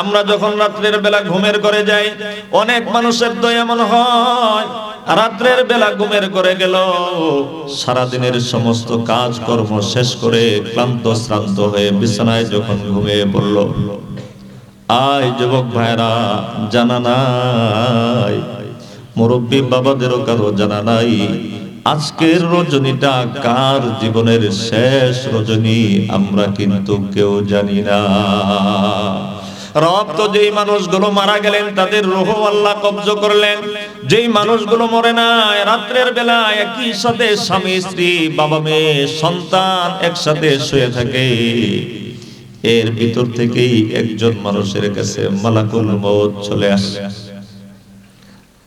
আমরা যখন রাত্রের বেলা ঘুমের করে যাই, অনেক মানুষের তো এমন হয়। রাত্রের বেলা ঘুমের করে গেল, সারাদিনের সমস্ত কাজ কর্ম শেষ করে ক্লান্ত, শ্রান্ত হয়ে বিছানায় যখন ঘুমিয়ে পড়ল, আয় যুবক ভাইরা, জানা নাই। মুরব্বী বাবাদেরও কারও জানা নাই। আজকের রজনীটা কার জীবনের শেষ রজনী? আমরা কিন্তু কেউ জানি না। রব তো যেই মানুষগুলো মারা গেলেন তাদের রোহ আল্লাহ কবজ করলেন। যেই মানুষগুলো মরে না রাত্রের বেলা একই সাথে স্বামী স্ত্রী বাবা মেয়ে সন্তান একসাথে শুয়ে থাকে। এর ভিতর থেকেই একজন মানুষের কাছে মালাকুল মৌত চলে আসে।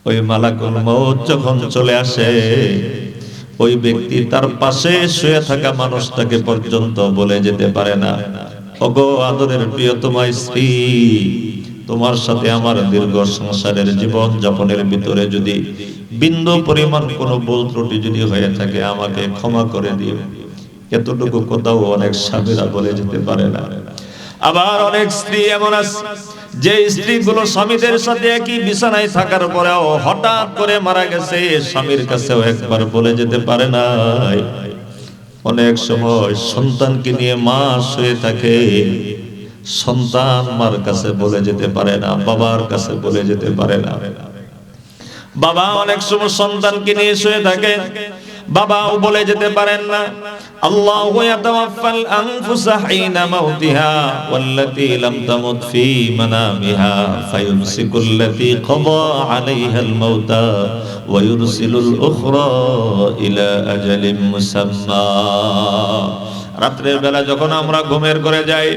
ওই মালাকুল মৌত যখন চলে আসে ওই ব্যক্তি তার পাশে শুয়ে থাকা মানুষটাকে পর্যন্ত বলে যেতে পারে না। ওগো আদরের প্রিয়তমা স্ত্রী, তোমার সাথে আমার দীর্ঘ সংসারের জীবন যাপনের ভিতরে যদি বিন্দু পরিমাণ কোনো ভুল ত্রুটি যদি হয়ে থাকে, আমাকে ক্ষমা করে দিও। এতটুকু কোথাও অনেক স্বামীরা বলে যেতে পারে না। আবার অনেক স্ত্রী এমন আছে, যে স্ত্রীগুলো স্বামীদের সাথে একই বিছানায় থাকার পরেও হঠাৎ করে মারা গেছে, স্বামীর কাছেও একবার বলে যেতে পারে নাই। অনেক সময় সন্তানকে নিয়ে মা শুয়ে থাকে, সন্তান মার কাছে বলে যেতে পারে না, বাবার কাছে বলে যেতে পারে না। বাবা অনেক সময় সন্তানকে নিয়ে শুয়ে থাকে বাবাও বলে যেতে পারেন না। আল্লাহ ইয়াতাওয়াফাল আনফুসা হিনা মাউতিহা ওয়াল্লাতী লাম তামুত ফি মানামিহা ফায়ুমসিকুল্লাতী ক্বাদা আলাইহাল মাউতা ওয়া ইউরসিলুল উখরা ইলা আজালিম মুসাম্মা। রাত্রের বেলা যখন আমরা ঘুমের করে যাই,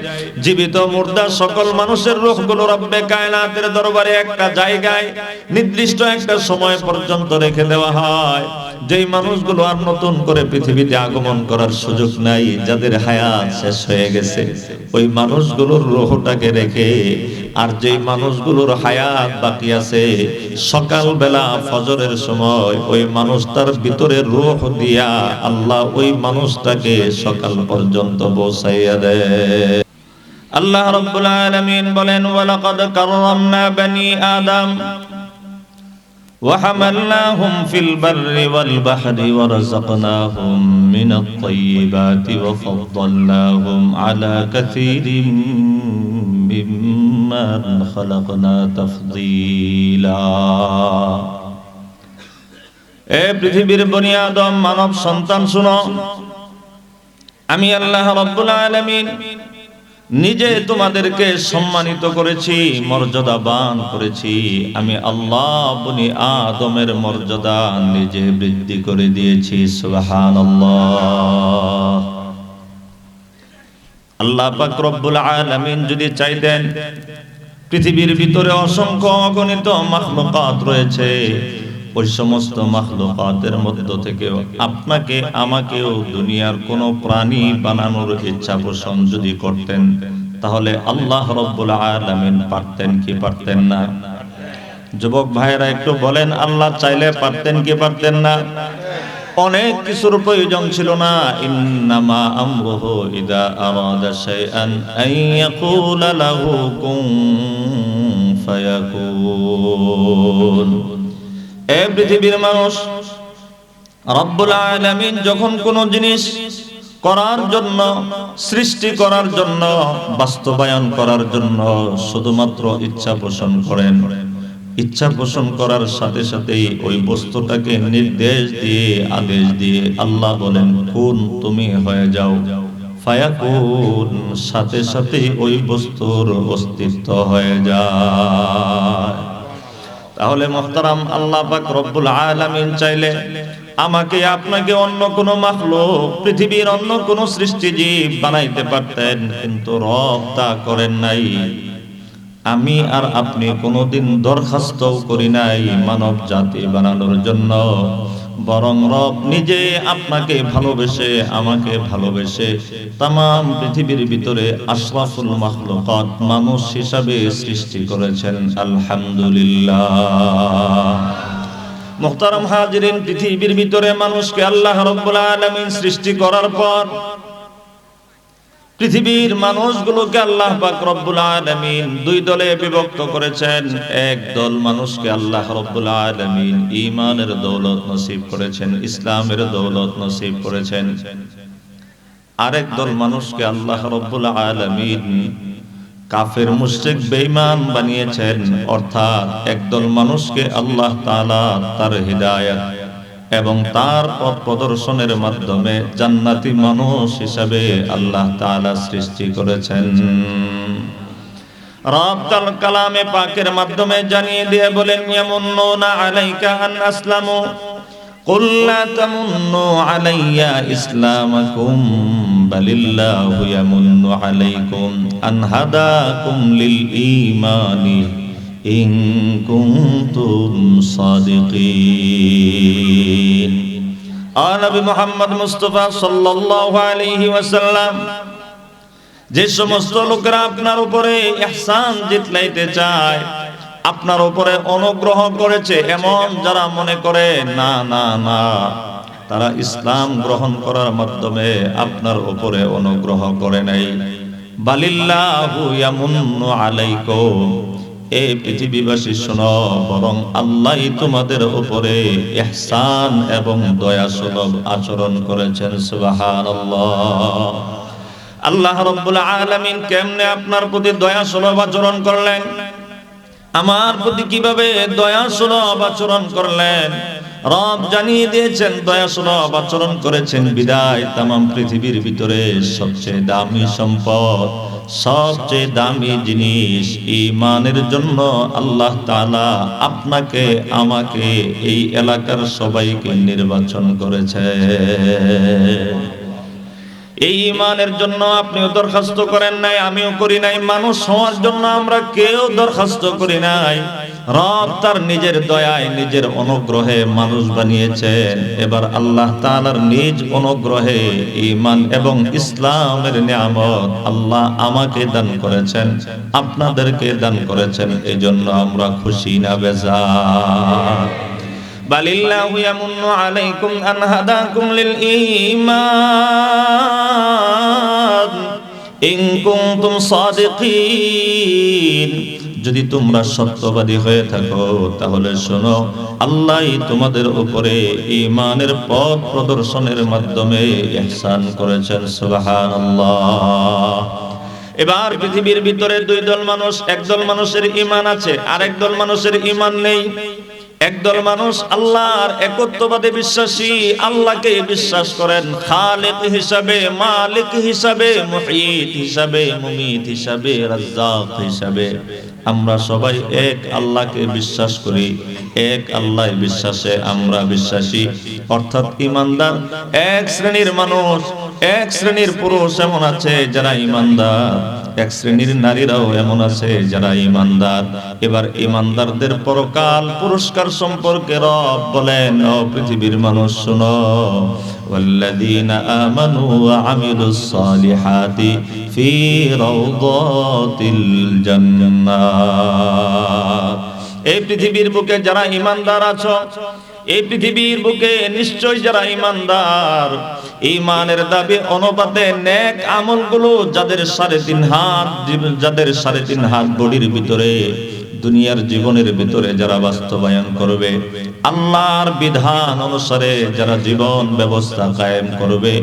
জীবিত মুর্দা সকল মানুষের রূহগুলো রব্বে কায়নাতের দরবারে একটা জায়গায়, নির্দিষ্ট একটা সময় পর্যন্ত রেখে দেওয়া হয়। যেই মানুষগুলো আর নতুন করে পৃথিবীতে আগমন করার সুযোগ নাই, যাদের হায়াত শেষ হয়ে গেছে, ওই মানুষগুলোর রোহটাকে রেখে আর যেই মানুষগুলোর হায়াত বাকি আছে সকাল বেলা ফজরের সময় ওই মানুষটার ভিতরে রোহ দিয়া আল্লাহ ওই মানুষটাকে সকাল পর্যন্ত বসাইয়া দেয় আল্লাহ রাব্বুল আলামিন বলেন ওয়ালাকাদ কাররামনা বনি আদম وحملناهم في البر والبحر ورزقناهم من الطيبات وفضلناهم على كثير ممن خلقنا تفضيلا এ পৃথিবীর বনি আদম মানব সন্তান শুনো আমি আল্লাহ রব্বুল আলামিন নিজে তোমাদেরকে সম্মানিত করেছি মর্যাদাবান করেছি আমি আল্লাহ বনি আদমের মর্যাদা নিজে বৃদ্ধি করে দিয়েছি সুবহানাল্লাহ আল্লাহ পাক রব্বুল আলামিন যদি চাইতেন পৃথিবীর ভিতরে অসংখ্য অগণিত মাখলুকাত রয়েছে, ওই সমস্ত মাখলুকাতের মধ্য থেকে আপনাকে, আমাকেও দুনিয়ার কোন প্রাণী বানানোর ইচ্ছা পোষণ যদি করতেন, তাহলে আল্লাহ রব্বুল আলামিন পারতেন কি পারতেন না? যুবক ভাইরা একটু বলেন, আল্লাহ চাইলে পারতেন কি পারতেন না? অনেক কিছুর প্রয়োজন ছিল না। ইন্নামা আমরুহু ইদা আরাদা শাইআন আন ইয়াকুলা লাহু কুন ফায়াকুন। এ পৃথিবীর মানুষ, রব্বুল আলামিন যখন কোন জিনিস করার জন্য, সৃষ্টি করার জন্য, বাস্তবায়ন করার জন্য শুধুমাত্র ইচ্ছা পোষণ করেন। ইচ্ছা পোষণ করার সাথে সাথেই ওই বস্তুটাকে নির্দেশ দিয়ে আদেশ দিয়ে আল্লাহ বলেন কোন তুমি হয়ে যাও। ফায়াকুন, সাথে সাথেই ওই বস্তুর অস্তিত্ব হয়ে যায়। তাহলে মোহতারাম, আল্লাহ পাক রব্বুল আলামিন চাইলে আমাকে আপনাকে অন্য কোন মাখলুক, পৃথিবীর অন্য কোন সৃষ্টিজীব বানাইতে পারতেন, কিন্তু রব তা করেন নাই। আমি আর আপনি কোনোদিন দরখাস্ত করি নাই মানব জাতি বানানোর জন্য। বরং রব নিজে আপনাকে ভালোবেসে, আমাকে ভালোবেসে তাম পৃথিবীর ভিতরে আশরাফুল মাখলুকাত মানুষ হিসাবে সৃষ্টি করেছেন। আলহামদুলিল্লাহ। মুহতারাম হাজিরিন, পৃথিবীর ভিতরে মানুষকে আল্লাহ রব্বুল আলামিন সৃষ্টি করার পর পৃথিবীর মানুষগুলোকে আল্লাহ পাক রব্বুল আলামিন দুই দলে বিভক্ত করেছেন। এক দল মানুষকে আল্লাহ রব্বুল আলামিন ঈমানের দৌলত নসিব করেছেন, ইসলামের দৌলত নসিব করেছেন। আরেক দল মানুষকে আল্লাহ রব্বুল আলামিন কাফের, মুশরিক, বেঈমান বানিয়েছেন। অর্থাৎ একদল মানুষকে আল্লাহ তাআলা তার হিদায়াত এবং তার পথ প্রদর্শনের মাধ্যমে জান্নাতি মানুষ হিসাবে আল্লাহ তাআলা সৃষ্টি করেছেন রব তার কালামে পাকের মাধ্যমে জানিয়ে দিয়ে বলেন ইয়ামুন্নুনা আলাইকা আন আসলামু قل لا تمنوا علي إسلامكم بل الله يمن عليكم أن هداكم للإيمان إن كنتم صادقين آه نبي محمد مصطفى صلى الله عليه وسلم যে সমস্ত লোকেরা আপনার উপরে ইহসান জিতলাইতে চায় আপনার উপরে অনুগ্রহ করেছে এমন যারা মনে করে না না না তারা ইসলাম গ্রহণ করার মাধ্যমে আপনার উপরে অনুগ্রহ করে নাই বালিল্লাহু ইয়ামুন্নু আলাইকুম এই পৃথিবীবাসী শোনো, বরং আল্লাহ তোমাদের উপরে ইহসান এবং দয়া সুলভ আচরণ করেছেন, সুবহানাল্লাহ। আল্লাহ রব্বুল আলামিন কেমনে আপনার প্রতি দয়া সুলভ আচরণ করলেন? আমার প্রতি কীভাবে দয়া সুলভ আচরণ করলেন? রব জানিয়ে দিয়েছেন, দয়া সুলভ আচরণ করেছেন বিদায় তাম পৃথিবীর ভিতরে সবচেয়ে দামি সম্পদ, সবচেয়ে দামি জিনিস ইমানের জন্য আল্লাহ তাআলা আপনাকে, আমাকে এই এলাকার সবাইকে নির্বাচন করেছে। এই ইমানের জন্য আপনিও দরখাস্ত করেন নাই, আমিও করি নাই, মানুষ হওয়ার জন্য আমরা কেউ দরখাস্ত করি নাই। রব তার নিজের দয়ায় নিজের অনুগ্রহে মানুষ বানিয়েছেন এবার আল্লাহ তাআলার নিজ অনুগ্রহে ইমান এবং ইসলামের নিয়ামত আল্লাহ আমাকে দান করেছেন আপনাদেরকে দান করেছেন এই জন্য আমরা খুশি না বেজার بل الله يمن عليكم أن هداكم للإيمان إن كنتم صادقين যদি তোমরা সত্যবাদী হয়ে থাকো, তাহলে শোনো আল্লাহ তোমাদের উপরে ইমানের পথ প্রদর্শনের মাধ্যমে ইহসান করেছেন সুবাহান এবার পৃথিবীর ভিতরে দুই দল মানুষ, একদল মানুষের ইমান আছে আর একদল মানুষের ইমান নেই। একদল মানুষ আল্লাহর একত্ববাদে বিশ্বাসী, আল্লাহকে বিশ্বাস করেন। খালেক হিসাবে মালিক হিসাবে, মুহিত হিসাবে, মুমিত হিসাবে, রাজ্জাক হিসাবে। আমরা সবাই এক আল্লাহকে বিশ্বাস করি, এক আল্লাহ বিশ্বাসে আমরা বিশ্বাসী। অর্থাৎ ইমানদার, এক শ্রেণির মানুষ, এক শ্রেণির পুরুষ এমন আছে যারা ইমানদার। এক শ্রেণীর নারীরাও এমন আছে যারা ইমানদার এবার ইমানদারদের পরকাল পুরস্কার সম্পর্কে রব বলেন ও পৃথিবীর মানুষ শোনো والذين آمنوا وعملوا الصالحات في روضات الجنات এই পৃথিবীর বুকে যারা ইমানদার আছো এই পৃথিবীর বুকে নিশ্চয় যারা ইমানদার, ইমানের দাবি অনুপাতে নেক আমলগুলো যাদের সাড়ে তিন হাত, যাদের সাড়ে তিন হাত বডির ভিতরে, দুনিয়ার জীবনের ভিতরে যারা বাস্তবায়ন করবে, আল্লাহর বিধান অনুসারে যারা জীবন ব্যবস্থা কায়েম করবে,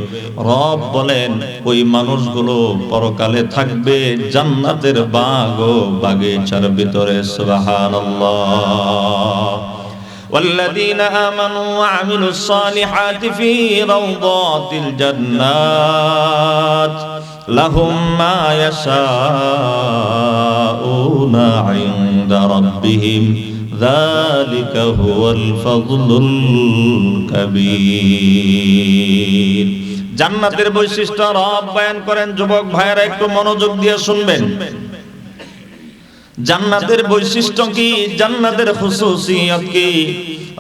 রব বলেন, ওই মানুষগুলো পরকালে থাকবে জান্নাতের বাগ ও বাগিচার ভিতরে, সুবহানাল্লাহ। والذين آمنوا وعملوا الصالحات في روضات الجنات لهم ما يشاءون عند ربهم ذلك هو الفضل الكبير জান্নাতের বৈশিষ্ট্য রব বয়ান করেন যুবক ভাইয়েরা একটু মনোযোগ দিয়ে শুনবেন জান্নাতের বৈশিষ্ট্য কি? জান্নাতের খুশুসিয়ত কি?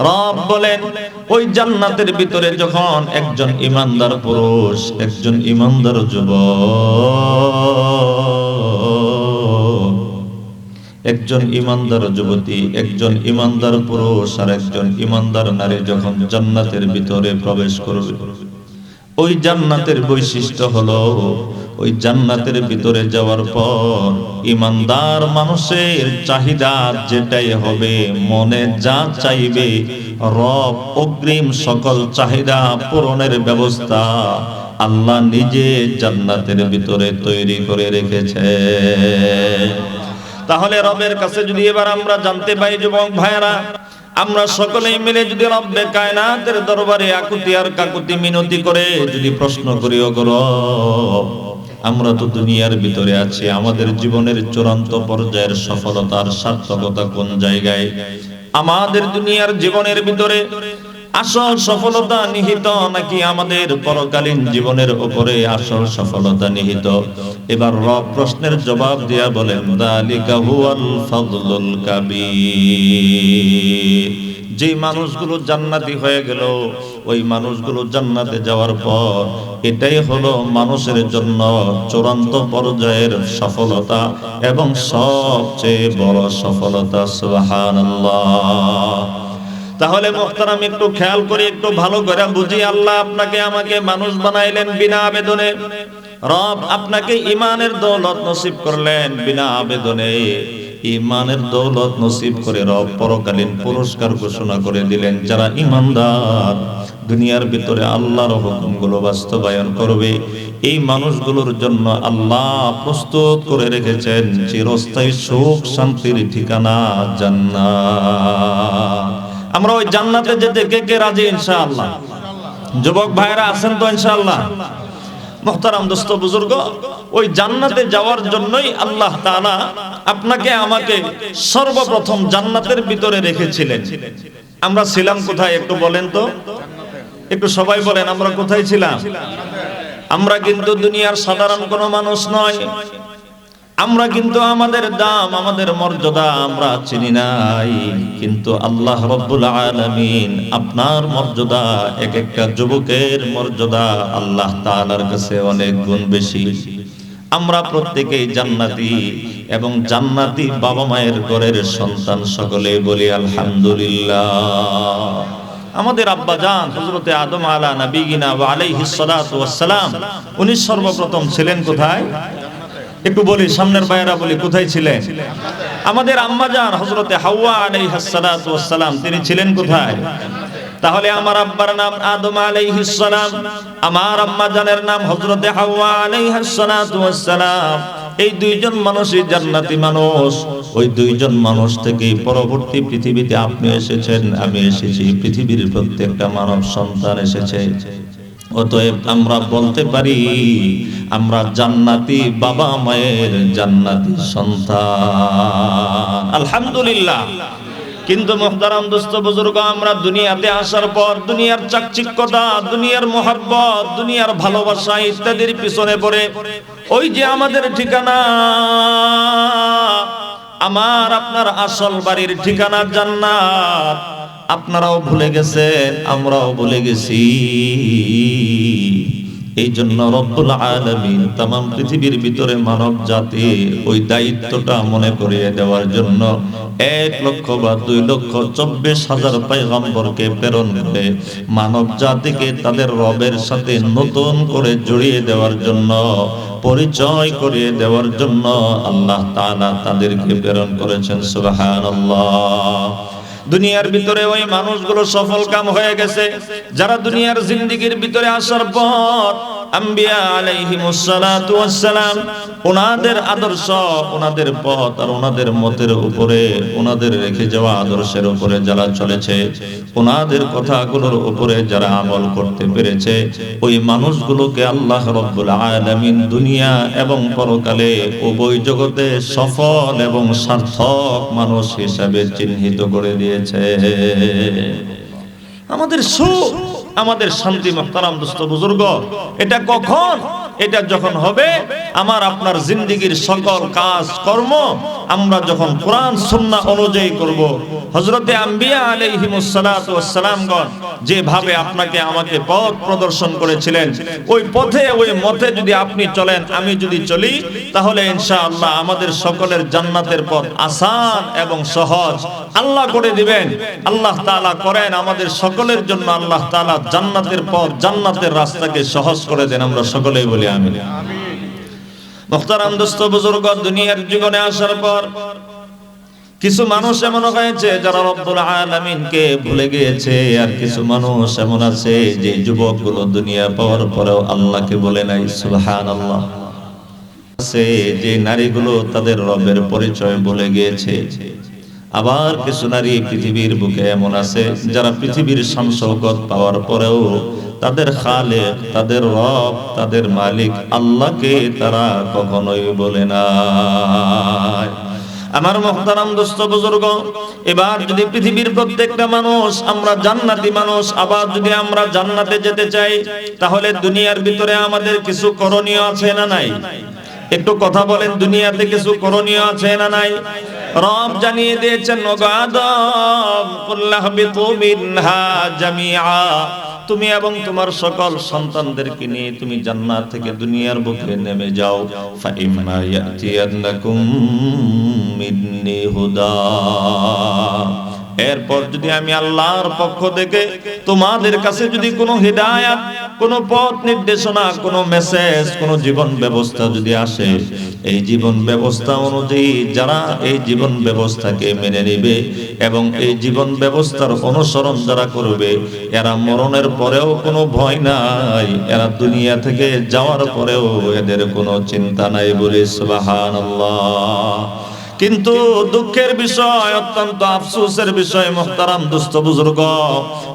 রব বলেন, ওই জান্নাতের ভিতরে যখন একজন ইমানদার পুরুষ, একজন ইমানদার যুবক, একজন ইমানদার যুবতী, একজন ইমানদার পুরুষ আর একজন ইমানদার নারী যখন জান্নাতের ভিতরে প্রবেশ করবে, ওই জান্নাতের বৈশিষ্ট্য হলো ওই জান্নাতের ভিতরে যাওয়ার পর ইমানদার মানুষের চাহিদা যেটাই হবে, মনে যা চাইবে, রব অগ্রিম সকল চাহিদা পূরণের ব্যবস্থা আল্লাহ নিজে জান্নাতের ভিতরে তৈরি করে রেখেছে। তাহলে রবের কাছে যদি এবার আমরা জানতে পাই, যুবক ভাইয়েরা, আমরা সকলেই মিলে যদি রব্বে কায়নাতের দরবারে আকুতি আর কাকুতি মিনতি করে যদি প্রশ্ন করিও রব আমরা তো দুনিয়ার ভিতরে আছি, আমাদের জীবনের চূড়ান্ত পর্যায়ের সফলতার সার্থকতা কোন জায়গায়? আমাদের দুনিয়ার জীবনের ভিতরে আসল সফলতা নিহিত নাকি আমাদের পরকালীন জীবনের উপরে আসল সফলতা নিহিত? এবার রব প্রশ্নের জবাব দিয়া বলেন, দালিকা হুয়াল ফাদলুল কাবীর। যে মানুষগুলো জান্নাতি হয়ে গেল, ওই মানুষগুলো জান্নাতে যাওয়ার পর এটাই হলো মানুষের জন্য চূড়ান্ত পর্যায়ের সফলতা এবং সবচেয়ে বড় সফলতা, সুবহানাল্লাহ। তাহলে মোহতারাম একটু খেয়াল করে, একটু ভালো করে বুঝি, আল্লাহ আপনাকে আমাকে মানুষ বানাইলেন বিনা আবেদনে। রব আপনাকে ইমানের দৌলত নসিব করলেন বিনা আবেদনে। ইমানের দৌলত নসিব করে রব পরকালীন পুরস্কার ঘোষণা করে দিলেন, যারা ইমানদার দুনিয়ার ভিতরে আল্লাহর হুকুমগুলো বাস্তবায়ন করবে, এই মানুষগুলোর জন্য আল্লাহ প্রস্তুত করে রেখেছেন, চিরস্থায়ী সুখ, শান্তির ঠিকানা জান্নাত। আমরা ওই জান্নাতে যেতে কে কে রাজি, ইনশাআল্লাহ? যুবক ভাইরা আছেন তো, ইনশাআল্লাহ? মোহতারাম দোস্ত, বুজুর্গ, ওই জান্নাতে যাওয়ার জন্যই আল্লাহ তাআলা আপনাকে, আমাকে সর্বপ্রথম জান্নাতের ভিতরে রেখেছিলেন। আমরা ছিলাম কোথায়, একটু বলেন তো? একটু সবাই বলেন, আমরা কোথায় ছিলাম? আমরা কিন্তু দুনিয়ার সাধারণ কোনো মানুষ নয়। আমরা কিন্তু আমাদের দাম, আমাদের মর্যাদা আমরা চিনি নাই। কিন্তু আল্লাহ রব্বুল আলামিন আপনার মর্যাদা, এক একটা যুবকের মর্যাদা আল্লাহ তাআলার কাছে অনেক গুণ বেশি। আমরা প্রত্যেকেই জান্নাতি এবং জান্নাতি বাবা মায়ের ঘরের সন্তান সকলে বলি আলহামদুলিল্লাহ। আমাদের আব্বা জান হযরতে আদম আলা নবীনা ওয়া আলাইহিস সালাতু ওয়াস সালাম, উনি সর্বপ্রথম ছিলেন কোথায়? একটু বলি, সামনের ভাইয়েরা বলি, কোথায় ছিলেন? আমাদের আম্মা জান হযরতে হাওয়া আলাইহিস সালাতু ওয়াস সালাম তিনি ছিলেন কোথায়? তাহলে আমার আব্বার নাম আদম আলাইহিস সালাম, আমার আম্মা জানের নাম হযরতে হাওয়া আলাইহিস সালাতু ওয়াস সালাম এই দুইজন মানুষই জান্নাতি মানুষ। ওই দুইজন মানুষ থেকে পরবর্তী পৃথিবীতে আপনি এসেছেন, আমি এসেছি, পৃথিবীর প্রত্যেকটা মানব সন্তান এসেছে। অতএব আমরা বলতে পারি, আমরা জান্নাতি বাবা মায়ের জান্নাতি সন্তান। আলহামদুলিল্লাহ। কিন্তু মোহতারাম দোস্ত বুজুর্গ, আমরা দুনিয়াতে আসার পর দুনিয়ার চাকচিক্যতা, দুনিয়ার মোহাব্বত, দুনিয়ার ভালোবাসা ইত্যাদির পিছনে পড়ে ওই যে আমাদের ঠিকানা, আমার আপনার আসল বাড়ির ঠিকানা জান্নাত। আপনারাও ভুলে গেছেন, আমরাও ভুলে গেছি। এই জন্য রব্বুল আলামিন তাম পৃথিবীর ভিতরে মানব জাতি ওই দায়িত্বটা মনে করিয়ে দেওয়ার জন্য এক লক্ষ বা দুই লক্ষ চব্বিশ হাজার পাইগম্বরকে প্রেরণ করে মানব জাতিকে তাদের রবের সাথে নতুন করে জড়িয়ে দেওয়ার জন্য, পরিচয় করিয়ে দেওয়ার জন্য আল্লাহ তাদেরকে প্রেরণ করেছেন, সুবহানাল্লাহ। দুনিয়ার ভিতরে ওই মানুষগুলো সফল কাম হয়ে গেছে। যারা দুনিয়ার জিন্দিগির ভিতরে আসার পর আম্বিয়া আলাইহিমুস সালাতু ওয়াস ওনাদের আদর্শ, ওনাদের পথ আর ওনাদের মতের উপরে, ওনাদের রেখে যাওয়া আদর্শের উপরে যারা চলেছে। ওনাদের কথাগুলোর উপরে যারা আমল করতে পেরেছে, ওই মানুষগুলোকে আল্লাহ রব্বুল আলামিন দুনিয়া এবং পরকালে উভয় জগতে সফল এবং সার্থক মানুষ হিসাবে চিহ্নিত করে দিয়েছে। আমাদের সুখ আমাদের শান্তি মোহতারাম দোস্ত বুজুর্গ এটা কখন এটা যখন হবে, আমার আপনার জিন্দিগির সকল কাজ কর্ম আমরা যখন কোরআন সুন্নাহ অনুযায়ী করব। হযরতে আম্বিয়া আলাইহিমুস সালাতু যেভাবে আপনাকে আমাকে পথ প্রদর্শন করেছিলেন, ওই পথে, ওই মতে যদি আপনি চলেন, আমি যদি চলি, তাহলে ইনশাআল্লাহ আমাদের সকলের জান্নাতের পথ আসান এবং সহজ। আল্লাহ করে দিবেন, আল্লাহ তাআলা করেন, আমাদের সকলের জন্য আল্লাহ তাআলা জান্নাতের পথ, জান্নাতের রাস্তাকে সহজ করে দেন, আমরা সকলেই বলি আমিন। মুখতারাম দোস্ত বুজুর্গ দুনিয়ার জীবনে আসার পর কিছু মানুষ এমন হয়েছে যারা ভুলে গিয়েছে, আর কিছু মানুষ এমন আছে যে যুবকগুলো দুনিয়া পাওয়ার পরেও আল্লাহকে বলে নাই, সুবহানাল্লাহ। আছে যে নারীগুলো তাদের রবের পরিচয় বলে গিয়েছে। আবার কিছু নারী পৃথিবীর বুকে এমন আছে যারা পৃথিবীর শামসৌকত পাওয়ার পরেও তাদের খালে তাদের রব, তাদের মালিক আল্লাহকে তারা কখনোই বলে না। আমার মহতারাম দোস্ত বুজুর্গ, এবার যদি পৃথিবীর প্রত্যেকটা মানুষ আমরা জান্নাতি মানুষ, আবার যদি আমরা জান্নাতে যেতে চাই, তাহলে দুনিয়ার ভিতরে আমাদের কিছু করণীয় আছে না নাই? একটু কথা বলেন, দুনিয়াতে কিছু করণীয় আছে না নাই? রব জানিয়ে দিয়েছেন তুমি এবং তোমার সকল সন্তানদেরকে নিয়ে তুমি জান্নাত থেকে দুনিয়ার বুকে নেমে যাও। হুদা। এরপর যদি আমি আল্লাহর পক্ষ থেকে তোমাদের কাছে যদি কোনো হিদায়াত কোনো পথ নির্দেশনা, কোনো মেসেজ কোনো জীবন ব্যবস্থা যদি আসে, এই জীবন ব্যবস্থা অনুযায়ী যারা এই জীবন ব্যবস্থাকে মেনে নেবে এবং এই জীবন ব্যবস্থার অনুসরণ যারা করবে, এরা মরণের পরেও কোনো ভয় নাই। এরা দুনিয়া থেকে যাওয়ার পরেও এদের কোনো চিন্তা নাই বলে সুবহানাল্লাহ। কিন্তু দুঃখের বিষয়, অত্যন্ত আফসোসের বিষয়, মোহতারাম দুস্থ বুজুর্গ,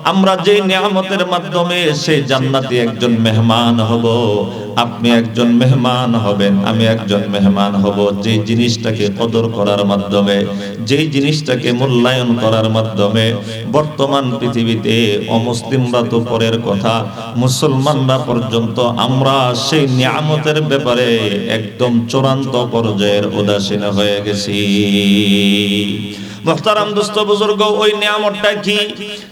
আমরা যে নিয়ামতের মাধ্যমে সেই জান্নাতি একজন মেহমান হব। আপনি একজন মেহমান হবেন, আমি একজন মেহমান হব। যে জিনিসটাকে কদর করার মাধ্যমে, যেই জিনিসটাকে মূল্যায়ন করার মাধ্যমে, বর্তমান পৃথিবীতে অমুসলিমরা তো পরের কথা, মুসলমানরা পর্যন্ত আমরা সেই নিয়ামতের ব্যাপারে একদম চূড়ান্ত পর্যায়ের উদাসীন হয়ে গেছি। মোহতারাম দুস্থ বুজুর্গ, ওই নিয়ামতটা কি?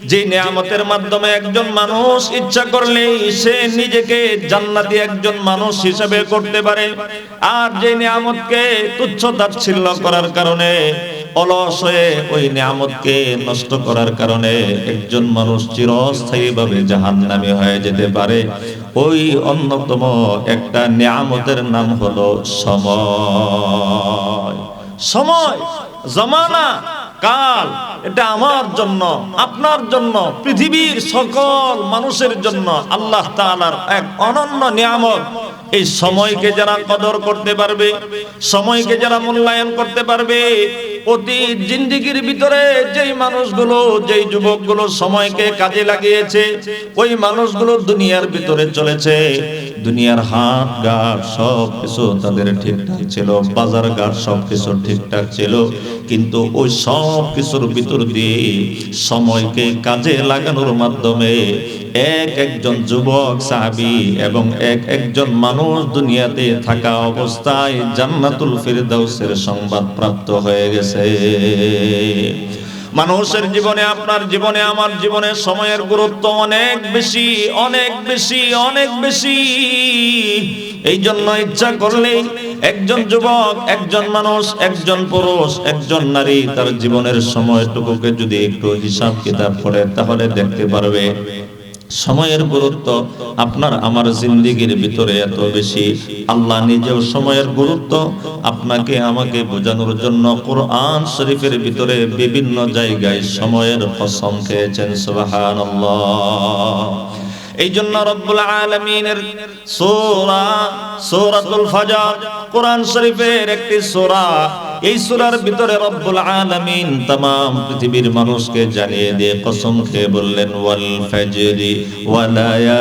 যে নিয়ামতের মাধ্যমে একজন মানুষ ইচ্ছা করলে সে নিজেকে জান্নাতি একজন মানুষ হিসেবে করতে পারে। আর যে নিয়ামতকে তুচ্ছ তাচ্ছিল্য করার কারণে, অলস হয়ে ওই নিয়ামতকে নষ্ট করার কারণে একজন মানুষ চিরস্থায়ীভাবে জাহান্নামী হয়ে যেতে পারে। ওই অন্যতম একটা নিয়ামতের নাম হলো সময়। সময়, জমানা। কাল, এটা আমার জন্য, আপনার জন্য, পৃথিবীর সকল মানুষের জন্য আল্লাহ তালার এক অনন্য নিয়ামক এই সময়কে যারা কদর করতে পারবে, সময়কে যারা মূল্যায়ন করতে পারবে অতীত জিন্দিগির ভিতরে যেই মানুষগুলো, যেই যুবকগুলো সময়কে কাজে লাগিয়েছে, ওই মানুষগুলো দুনিয়ার ভিতরে চলেছে। দুনিয়ার হাট ঘাট সব কিছু তাদের ঠিকঠাক ছিল বাজার ঘাট সব কিছু ঠিকঠাক ছিল, কিন্তু ওই সব কিছুর ভিতর দিয়ে সময়কে কাজে লাগানোর মাধ্যমে এক একজন যুবক, সাহাবি এবং এক একজন মানুষ দুনিয়াতে থাকা অবস্থায় জান্নাতুল ফিরদাউসের সংবাদ প্রাপ্ত হয়ে গেছে। মানুষের জীবনে আপনার জীবনে, আমার জীবনে সময়ের গুরুত্ব অনেক বেশি অনেক বেশি অনেক বেশি। এই জন্য ইচ্ছা করলেই একজন যুবক, একজন মানুষ, একজন পুরুষ, একজন নারী তার জীবনের সময়টুকুকে যদি একটু হিসাব কিতাব করে তাহলে দেখতে পারবে। সময়ের গুরুত্ব আপনার আমার জিন্দিগির ভিতরে এত বেশি। আল্লাহ নিজেও সময়ের গুরুত্ব। আপনাকে আমাকে বোঝানোর জন্য কোরআন শরীফের ভিতরে বিভিন্ন জায়গায় সময়ের কসম খেয়েছেন, সুবহানাল্লাহ। এই জন্য রব্বুল আলমিনের সোরা সোরাতুল ফাজার কোরআন শরীফের একটি সোরা এই সূরার ভিতরে রব্বুল আলামিন तमाम পৃথিবীর মানুষকে জানিয়ে দিয়ে কসম খেয়ে বললেন ওয়াল ফাজরি ওয়ালায়ালিন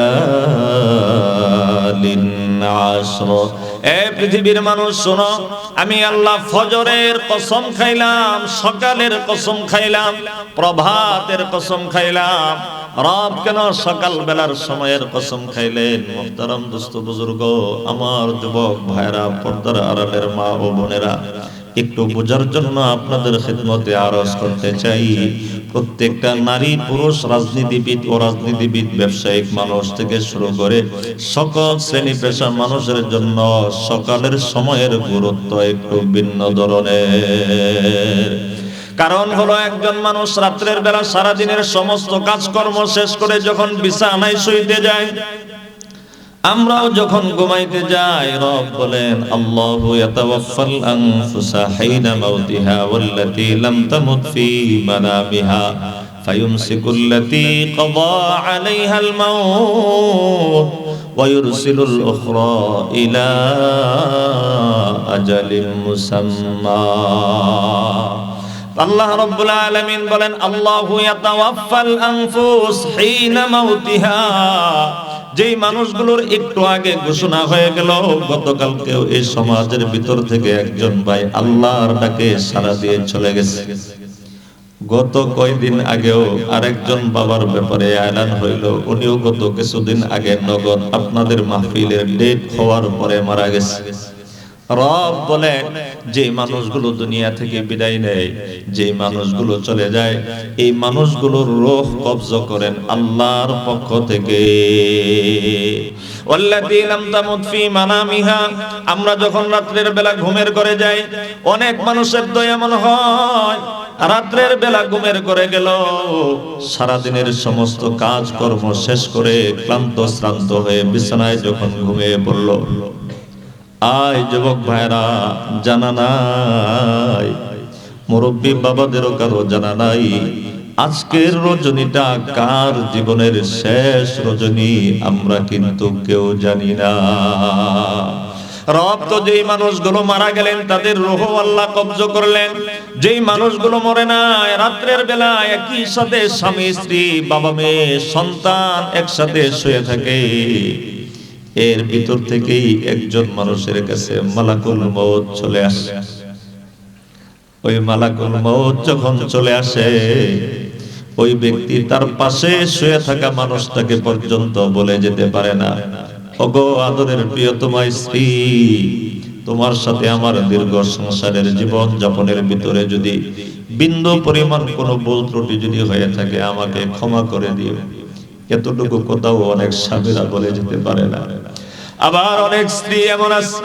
আশর এ পৃথিবীর মানুষ শোনো আমি আল্লাহ ফজরের কসম খাইলাম সকালের কসম খাইলাম প্রভাতের কসম খাইলাম রব কেন সকাল বেলার সময়ের কসম খাইলেন? মোহতারাম দোস্ত বুজুর্গ, আমার যুবক ভাইরা পর্দার আড়ালের মা ও বোনেরা, একটু বোঝার জন্য আপনাদের খেদমতে আরজ করতে চাই। প্রত্যেকটা নারী, পুরুষ, রাজনীতিবিদ ও রাজনীতিবিদ, ব্যবসায়িক মানুষ থেকে শুরু করে সকল শ্রেণি পেশার মানুষের জন্য সকালের সময়ের গুরুত্ব একটু ভিন্ন ধরনের। কারণ হলো একজন মানুষ রাত্রের বেলা সারা দিনের সমস্ত কাজকর্ম শেষ করে যখন বিছানায় শুইতে যায় আমরাও যখন ঘুমাইতে যাই রব বলেন আল্লাহু ইয়াতাওয়াফাল আনফুসা হাইনা মাউতিহা ওয়াল্লাতী লাম তামুত ফি মানামিহা ফায়ুমসিকু আল্লাতী ক্বাদা আলাইহাল মাউত ويرسل الأخرى إلى أجل مسمى আল্লাহ রব্বুল আলামিন বলেন, আল্লাহু ইয়াতাওয়াফাল আনফুস হিনা মাউতিহা। যেই মানুষগুলোর একটু আগে ঘোষণা হয়ে গেল, গতকালকেও এই সমাজের ভিতর থেকে একজন ভাই আল্লাহর ডাকে সারা দিয়ে চলে গেছে। গত কয়দিন আগেও আরেকজন বাবার ব্যাপারে এলান হইল, উনিও গত কিছুদিন আগে নগদ আপনাদের মাহফিলের ডেট হওয়ার পরে মারা গেছে। রব বলেন যে মানুষগুলো দুনিয়া থেকে বিদায় নেয় যে মানুষগুলো চলে যায়, এই মানুষগুলোর রোহ কবজ করেন আল্লাহর পক্ষ থেকে। আমরা যখন রাত্রের বেলা ঘুমের করে যাই, অনেক মানুষের তো এমন হয়। রাত্রের বেলা ঘুমের করে গেল, সারাদিনের সমস্ত কাজ কর্ম শেষ করে ক্লান্ত শ্রান্ত হয়ে বিছানায় যখন ঘুমিয়ে পড়ল। আয় যুবক ভাইরা, জানা নাই। মুরব্বী বাবাদেরও কারও জানা নাই। আজকের রজনীটা কার জীবনের শেষ রজনী, আমরা কিন্তু কেউ জানি না। রব যেই মানুষগুলো মারা গেলেন, তাদের রোহ আল্লাহ কবজ করলেন। যেই মানুষগুলো মরে না রাত্রের বেলা একই সাথে স্বামী, স্ত্রী বাবা মেয়ে সন্তান একসাথে শুয়ে থাকে। এর ভিতর থেকেই একজন মানুষের কাছে মালাকুল মৌত চলে আসে। ওই মালাকুল মৌত যখন চলে আসে, ওই ব্যক্তি তার পাশে শুয়ে থাকা মানুষটাকে পর্যন্ত বলে যেতে পারে না। ওগো আদরের প্রিয়তমা স্ত্রী, তোমার সাথে আমার দীর্ঘ সংসারের জীবন যাপনের ভিতরে যদি বিন্দু পরিমাণ কোনো ভুল ত্রুটি যদি হয়ে থাকে, আমাকে ক্ষমা করে দিও। এতটুকু কোথাও অনেক স্বামীরা বলে যেতে পারে না। আবার অনেক স্ত্রী এমন আছে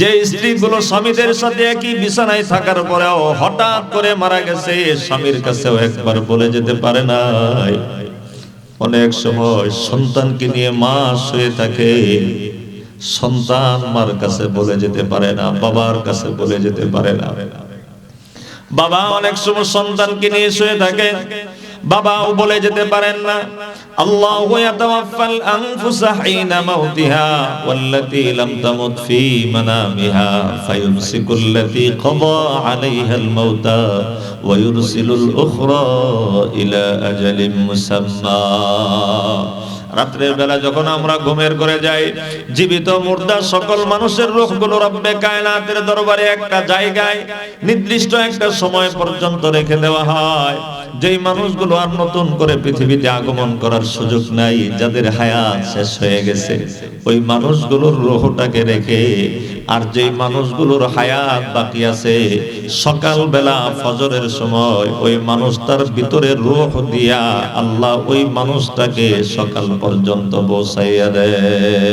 যে স্ত্রীগুলো স্বামীদের সাথে একই বিছানায় থাকার পরেও হঠাৎ করে মারা গেছে স্বামীর কাছেও একবার বলে যেতে পারে না অনেক সময় সন্তানকে নিয়ে মা শুয়ে থাকে, সন্তান মার কাছে বলে যেতে পারে না, বাবার কাছে বলে যেতে পারে না। বাবা অনেক সময় সন্তানকে নিয়ে শুয়ে থাকে বাবাও বলে যেতে পারেন না। ইয়াতাওয়াফাল আনফুসা হিনা মাউতিহা ওয়াল্লাতী লাম তামুত ফি মানামিহা ক্বাদা আলাইহাল মাউতা ওয়া ইউরসিলুল উখরা ইলা আজালিম মুসাম্মা। রাত্রের বেলা যখন আমরা ঘুমের করে যাই, জীবিত মুর্দা সকল মানুষের রূহগুলো রব্বে কায়নাতের দরবারে একটা জায়গায় নির্দিষ্ট একটা সময় পর্যন্ত রেখে দেওয়া হয়। যেই মানুষগুলো আর নতুন করে পৃথিবীতে আগমন করার সুযোগ নাই, যাদের হায়াত শেষ হয়ে গেছে, ওই মানুষগুলোর রোহটাকে রেখে আর যেই মানুষগুলোর হায়াত বাকি আছে, সকালবেলা ফজরের সময় ওই মানুষটার ভিতরে রোহ দিয়া আল্লাহ ওই মানুষটাকে সকাল পর্যন্ত বসাইয়া দেয়।